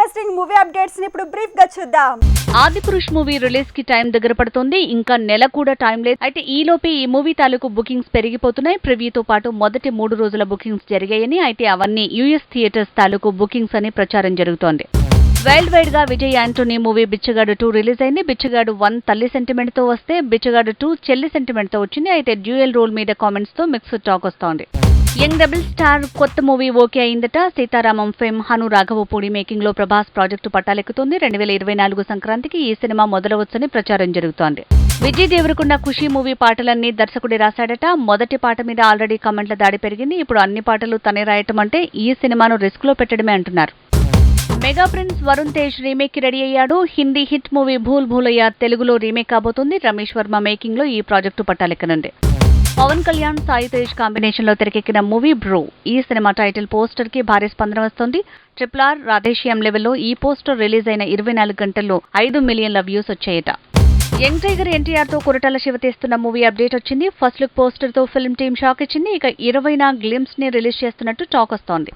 Interesting movie అప్డేట్స్ని ఇప్పుడు బ్రీఫ్గా చూద్దాం. ఆదిపురుష్ మూవీ రిలీజ్కి టైం దగ్గర పడుతుంది. ఇంకా నెల కూడా టైం లేదు. అయితే ఈ లోపే ఈ మూవీ తాలూకు బుకింగ్స్ పెరిగిపోతున్నాయి. ప్రివ్యూతో పాటు మొదటి మూడు రోజుల బుకింగ్స్ జరిగాయని అయితే అవన్నీ యుఎస్ థియేటర్స్ తాలూకు బుకింగ్స్ అని ప్రచారం జరుగుతోంది. వైల్డ్ వైడ్గా Vijay Antony movie Bichagadu two release అయింది. బిచ్చగాడు వన్ తల్లి సెంటిమెంట్తో వస్తే బిచ్చగాడు టూ చెల్లి సెంటిమెంట్తో వచ్చింది. అయితే డ్యూయల్ రోల్ మీద కామెంట్స్తో మిక్స్డ్ టాక్ వస్తోంది. యంగ్ డబుల్ స్టార్ కొత్త మూవీ ఓకే అయిందట. సీతారామం ఫేమ్ హను రాఘవపూడి మేకింగ్లో ప్రభాస్ ప్రాజెక్టు పట్టాలెక్కుతుంది. రెండు వేల ఇరవై నాలుగు సంక్రాంతికి ఈ సినిమా మొదలవచ్చని ప్రచారం జరుగుతోంది. విజయ్ దేవరకొండ ఖుషి మూవీ పాటలన్నీ దర్శకుడి రాశాడట. మొదటి పాట మీద ఆల్రెడీ కమెంట్ల దాడి పెరిగింది. ఇప్పుడు అన్ని పాటలు తనే రాయటం అంటే ఈ సినిమాను రిస్క్లో పెట్టడమే అంటున్నారు. మెగా ప్రిన్స్ వరుణ్ తేజ్ రీమేక్కి రెడీ అయ్యాడు. హిందీ హిట్ మూవీ భూల్ భూలయ్య తెలుగులో రీమేక్ కాబోతుంది. రమేష్ వర్మ మేకింగ్లో ఈ ప్రాజెక్టు పట్టాలెక్కనుంది. పవన్ కళ్యాణ్ సాయి తేజ్ కాంబినేషన్లో తెరకెక్కిన మూవీ బ్రో. ఈ సినిమా టైటిల్ పోస్టర్కి భారీ స్పందన వస్తోంది. ట్రిపుల్ ఆర్ రాధేశ్యామ్ లెవెల్లో ఈ పోస్టర్ రిలీజ్ అయిన ఇరవై నాలుగు గంటల్లో ఐదు మిలియన్ల వ్యూస్ వచ్చాయట. యంగ్ టైగర్ ఎన్టీఆర్తో కొరటాల శివ తీస్తున్న మూవీ అప్డేట్ వచ్చింది. ఫస్ట్ లుక్ పోస్టర్తో ఫిల్మ్ టీమ్ షాక్ ఇచ్చింది. ఇక ఇరవైన గ్లిమ్స్ని రిలీజ్ చేస్తున్నట్టు టాక్ వస్తోంది.